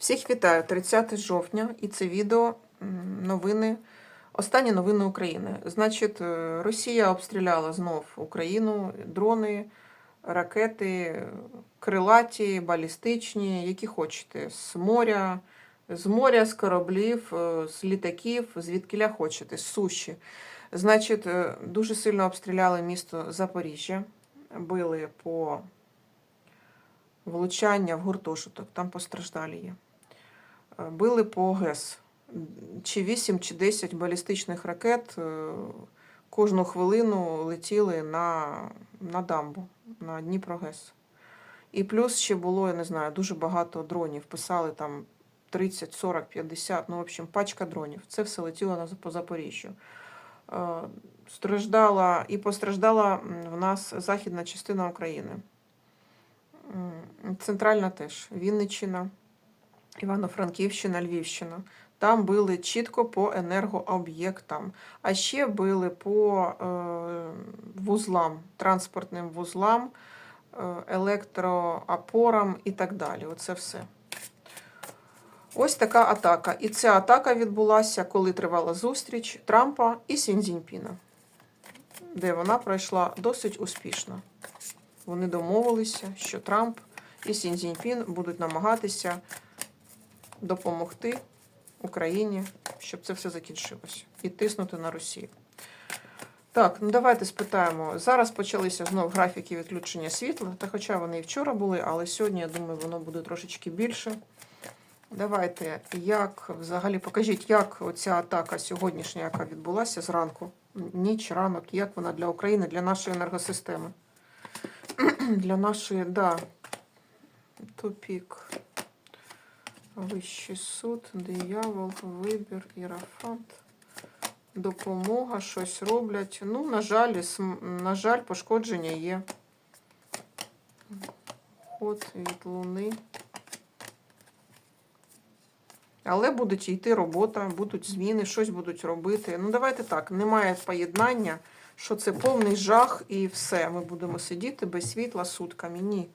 Всіх вітаю 30 жовтня, і це відео новини. Останні новини України. Значить, е, Росія обстріляла знов Україну, дрони, ракети, крилаті, балістичні, які хочете, з моря, з моря, з кораблів, е, з літаків, звідкиля хочете, з суші. Значить, е, дуже сильно обстріляли місто Запоріжжя, били по влучання в гуртожиток, там постраждалі є. Били по ГЕС. Чи 8, чи 10 балістичних ракет е, кожну хвилину летіли на, на дамбу, на Дніпрогес. І плюс ще було, я не знаю, дуже багато дронів. Писали там 30, 40, 50, ну, в общем, пачка дронів. Це все летіло на, по Запоріжжю. Е, Страждала і постраждала в нас західна частина України. Центральна теж, Вінниччина, Івано-Франківщина, Львівщина. Там били чітко по енергооб'єктам, а ще били по е, вузлам, транспортним вузлам, е, електроопорам і так далі. Оце все. Ось така атака. І ця атака відбулася, коли тривала зустріч Трампа і Сінзіньпіна, де вона пройшла досить успішно. Вони домовилися, що Трамп і Сінзіньпін будуть намагатися допомогти Україні, щоб це все закінчилося, і тиснути на Росію. Так, ну давайте спитаємо. Зараз почалися знов графіки відключення світла, та хоча вони і вчора були, але сьогодні, я думаю, воно буде трошечки більше. Давайте, як взагалі покажіть, як оця атака сьогоднішня, яка відбулася зранку, ніч, ранок, як вона для України, для нашої енергосистеми. Для нашої, да, тупік. Вищий суд, диявол, вибір, ірафант, допомога, щось роблять. Ну, на жаль, на жаль, пошкодження є. Ход від луни. Але будуть йти робота, будуть зміни, щось будуть робити. Ну, давайте так, немає поєднання, що це повний жах і все. Ми будемо сидіти без світла сутками. Ні.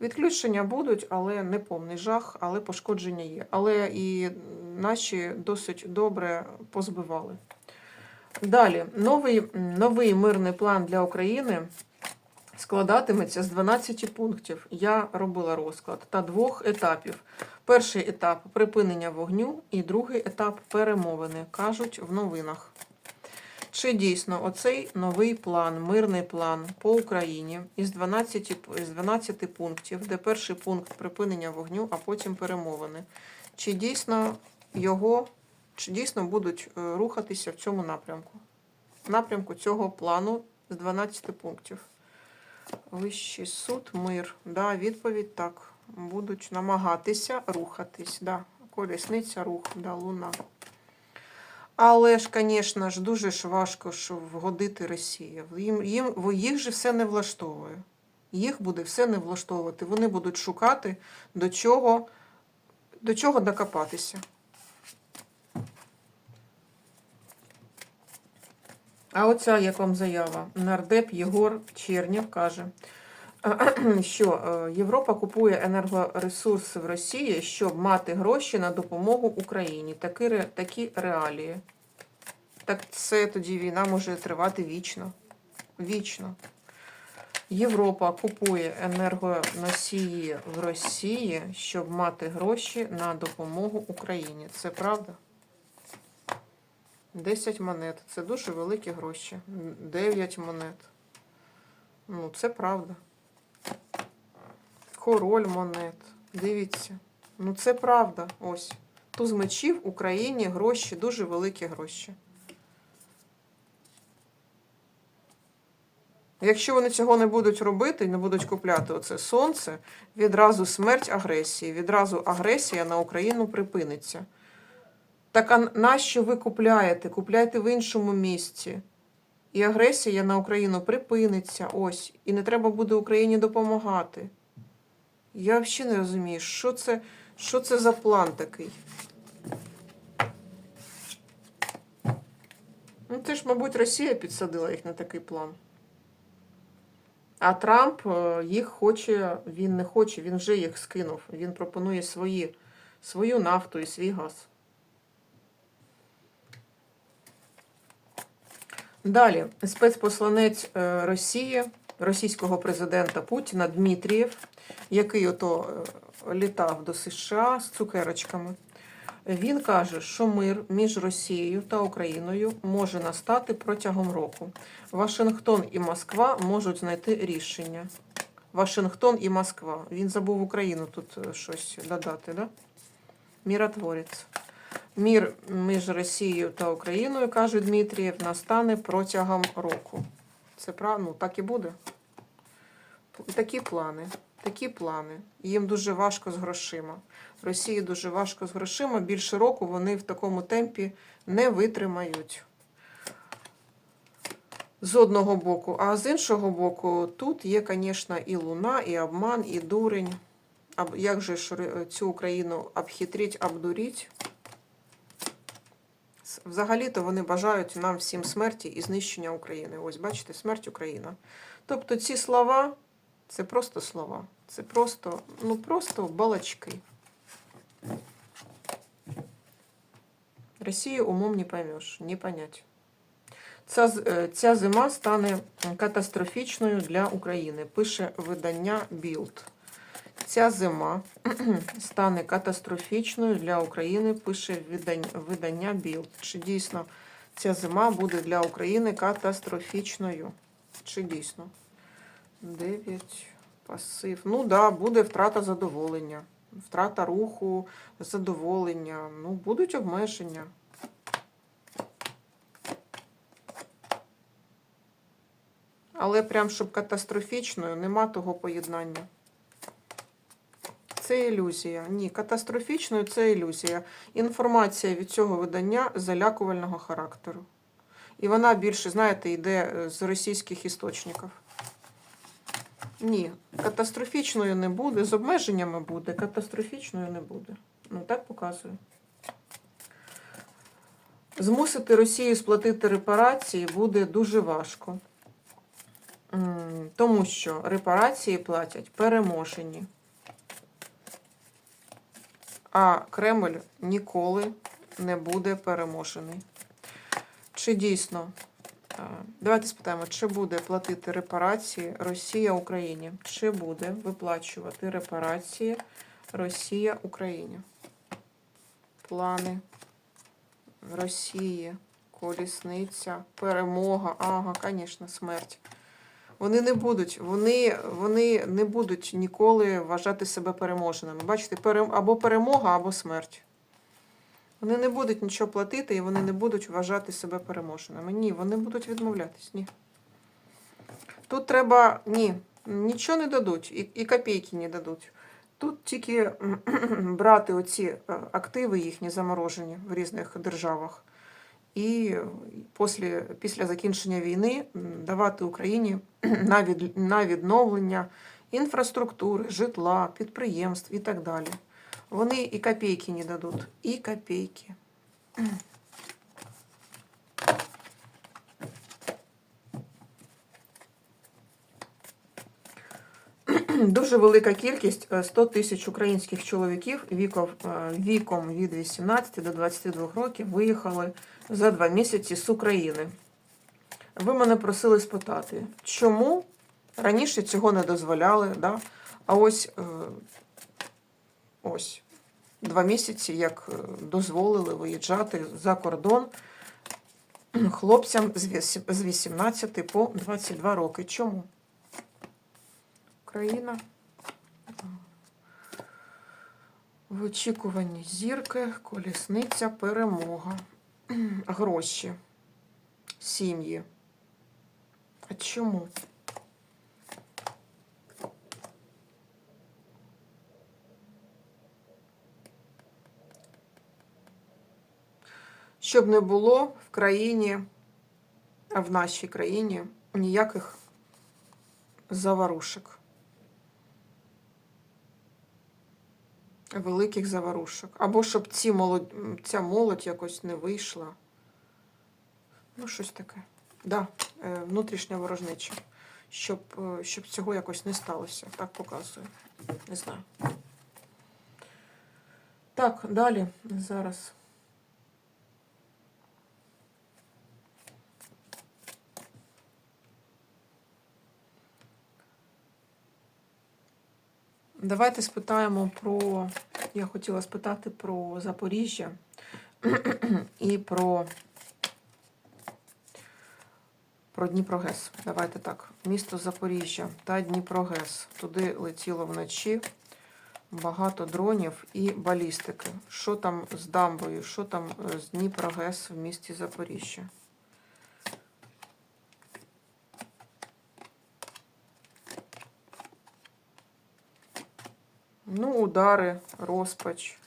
Відключення будуть, але не повний жах, але пошкодження є. Але і наші досить добре позбивали. Далі, новий, новий мирний план для України складатиметься з 12 пунктів. Я робила розклад та двох етапів. Перший етап припинення вогню, і другий етап перемовини, кажуть в новинах. Чи дійсно оцей новий план, мирний план по Україні із 12, із 12 пунктів, де перший пункт припинення вогню, а потім перемовини. Чи дійсно його, чи дійсно будуть е, рухатися в цьому напрямку? Напрямку цього плану з 12 пунктів. Вищий суд, мир. Да, відповідь так. Будуть намагатися рухатись. Да. Колісниця, рух, да, луна. Але ж, звісно ж, дуже ж важко що вгодити Росії. Їм, їм, їх же все не влаштовує. Їх буде все не влаштовувати. Вони будуть шукати, до чого, до чого докопатися. А оця як вам заява. Нардеп Єгор Чернєв каже, що е, Європа купує енергоресурси в Росії, щоб мати гроші на допомогу Україні. Такі, такі реалії. Так це тоді війна може тривати вічно. Вічно. Європа купує енергоносії в Росії, щоб мати гроші на допомогу Україні. Це правда? 10 монет. Це дуже великі гроші. 9 монет. Ну, це правда. Король монет. Дивіться. Ну, це правда. Ось. Туз мечів Україні гроші, дуже великі гроші. Якщо вони цього не будуть робити, не будуть купляти оце сонце, відразу смерть агресії, відразу агресія на Україну припиниться. Так а нащо ви купляєте? Купляйте в іншому місці. І агресія на Україну припиниться. Ось. І не треба буде Україні допомагати. Я взагалі не розумію, що це, що це за план такий. Ну, це ж, мабуть, Росія підсадила їх на такий план. А Трамп е, їх хоче, він не хоче, він вже їх скинув. Він пропонує свої свою нафту і свій газ. Далі, спецпосланець е, Росії, російського президента Путіна Дмитрієв, який ото е, літав до США з цукерочками. Він каже, що мир між Росією та Україною може настати протягом року. Вашингтон і Москва можуть знайти рішення. Вашингтон і Москва. Він забув Україну тут е, щось додати, да? Міротворець. Мір між Росією та Україною, каже Дмитрієв, настане протягом року. Це правда? Ну, так і буде. Такі плани. Такі плани. Їм дуже важко з грошима. Росії дуже важко з грошима. Більше року вони в такому темпі не витримають. З одного боку, а з іншого боку, тут є, звісно, і луна, і обман, і дурень. Як же ж цю Україну обхитрить, обдуріть? Взагалі-то вони бажають нам всім смерті і знищення України. Ось, бачите, смерть Україна. Тобто ці слова це просто слова. Це просто, ну просто балачки. Росію умом не поймеш, не понять. Ця, е, ця зима стане катастрофічною для України, пише видання Білд. Ця зима стане катастрофічною для України, пише видання, Білд. Чи дійсно ця зима буде для України катастрофічною? Чи дійсно? 9 пасив. Ну так, да, буде втрата задоволення, втрата руху, задоволення. Ну, будуть обмеження. Але прям щоб катастрофічною, нема того поєднання. Це ілюзія. Ні, катастрофічною це ілюзія. Інформація від цього видання залякувального характеру. І вона більше, знаєте, йде е, з російських істочників. Ні, катастрофічною не буде, з обмеженнями буде, катастрофічною не буде. Ну, так показує. Змусити Росію сплатити репарації буде дуже важко. Тому що репарації платять переможені. А Кремль ніколи не буде переможений. Чи дійсно? е, Давайте спитаємо, чи буде платити репарації Росія Україні? Чи буде виплачувати репарації Росія Україні? Плани Росії, колісниця, перемога. Ага, звісно, смерть. Вони не будуть, вони, вони не будуть ніколи вважати себе переможеними. Бачите, або перемога, або смерть. Вони не будуть нічого платити і вони не будуть вважати себе переможеними. Ні, вони будуть відмовлятись. Ні. Тут треба. Ні, нічого не дадуть, і, і копійки не дадуть. Тут тільки брати оці е, активи їхні заморожені в різних державах. І після, після закінчення війни давати Україні на, від, на відновлення інфраструктури, житла, підприємств і так далі. Вони і копійки не дадуть. І копійки. Дуже велика кількість е, 100 тисяч українських чоловіків віком, е, віком від 18 до 22 років виїхали за два місяці з України. Ви мене просили спитати, чому раніше цього не дозволяли, да? а ось, е, ось два місяці, як е, дозволили виїжджати за кордон хлопцям з 18 по 22 роки. Чому? Україна. В очікуванні зірки, колісниця, перемога, гроші, сім'ї. А чому? Щоб не було в країні, в нашій країні ніяких заварушок. Великих заварушок. Або щоб ці молодь, ця молодь якось не вийшла. Ну, щось таке. Да, е, внутрішня ворожнеча. Щоб, е, щоб цього якось не сталося. Так показую. Не знаю. Так, далі зараз. Давайте спитаємо про. Я хотіла спитати про Запоріжжя і про, про Дніпрогес. Давайте так. Місто Запоріжжя та Дніпрогес. Туди летіло вночі багато дронів і балістики. Що там з дамбою, що там е, з Дніпрогес в місті Запоріжжя? Ну, удари, розпач,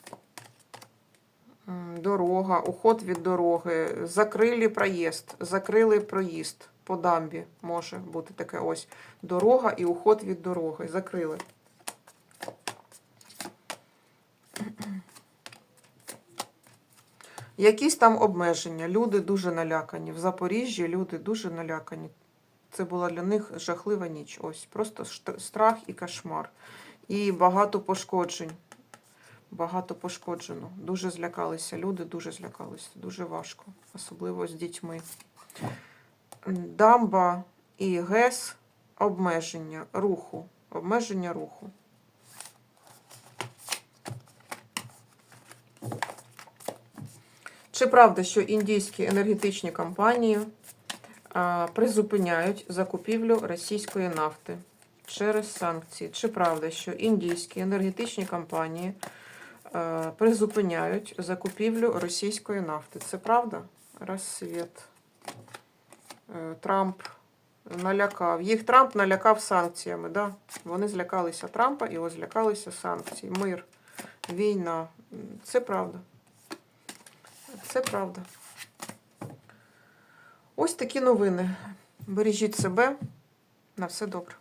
дорога, уход від дороги, закрили проїзд, закрили проїзд по дамбі. Може бути таке ось. Дорога і уход від дороги. Закрили. Якісь там обмеження. Люди дуже налякані. В Запоріжжі люди дуже налякані. Це була для них жахлива ніч. Ось просто страх і кошмар. І багато пошкоджень. Багато пошкоджено. Дуже злякалися. Люди дуже злякалися. Дуже важко, особливо з дітьми. Дамба і ГЕС обмеження руху. Обмеження руху. Чи правда, що індійські енергетичні компанії а, призупиняють закупівлю російської нафти через санкції? Чи правда, що індійські енергетичні компанії а, призупиняють закупівлю російської нафти? Це правда? Розсвіт. Е, Трамп налякав. Їх Трамп налякав санкціями. Да? Вони злякалися Трампа і злякалися санкцій. Мир, війна. Це правда. Це правда. Ось такі новини. Бережіть себе. На все добре.